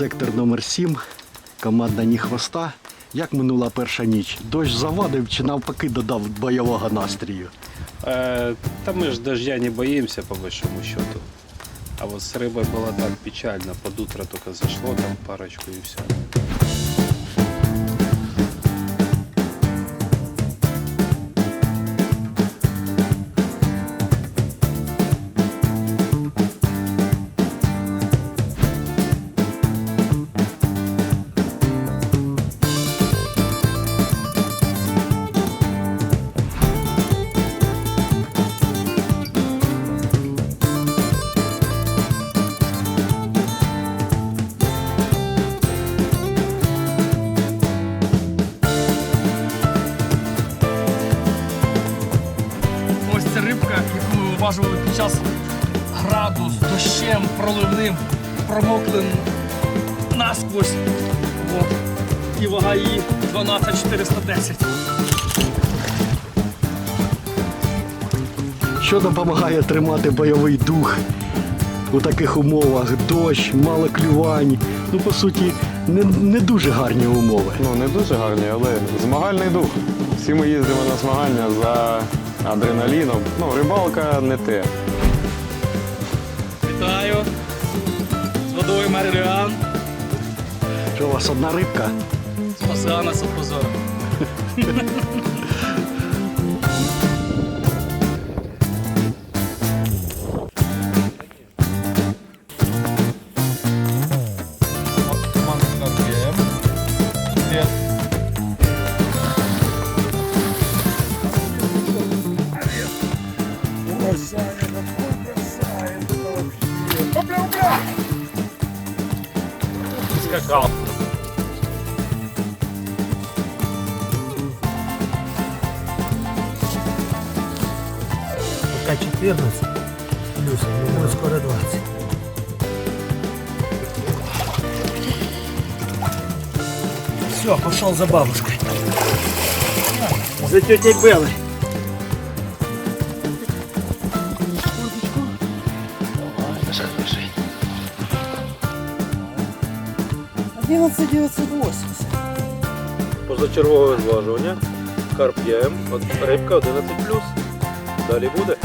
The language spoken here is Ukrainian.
Сектор номер 7 команда ні хвоста. Як минула перша ніч? Дощ завадив чи навпаки додав бойового настрію? Э, Та ми ж дождя не боимся, по большому счету. А вот с рыбой было так печально. Под утро только зашло там парочку и все. Уважували під час граду з дощем проливним, промоклим насквозь. От. І вага її 12410. Що допомагає тримати бойовий дух у таких умовах? Дощ, мало клювань. Ну, по суті, не, не дуже гарні умови. Ну, не дуже гарні, але змагальний дух. Всі ми їздимо на змагання за адреналіном. Ну, рибалка не те. Вітаю! З водою Мериліан. Що у вас одна рибка? Спасибо нас від позору. Скакал. Пока 14 плюс, думаю, скоро 20. Все, пошел за бабушкой. За тетей Беллой. Давай, дыши, дыши. 11980. Позачергове зважування. Карп ЯМ, рибка 11. Далі буде.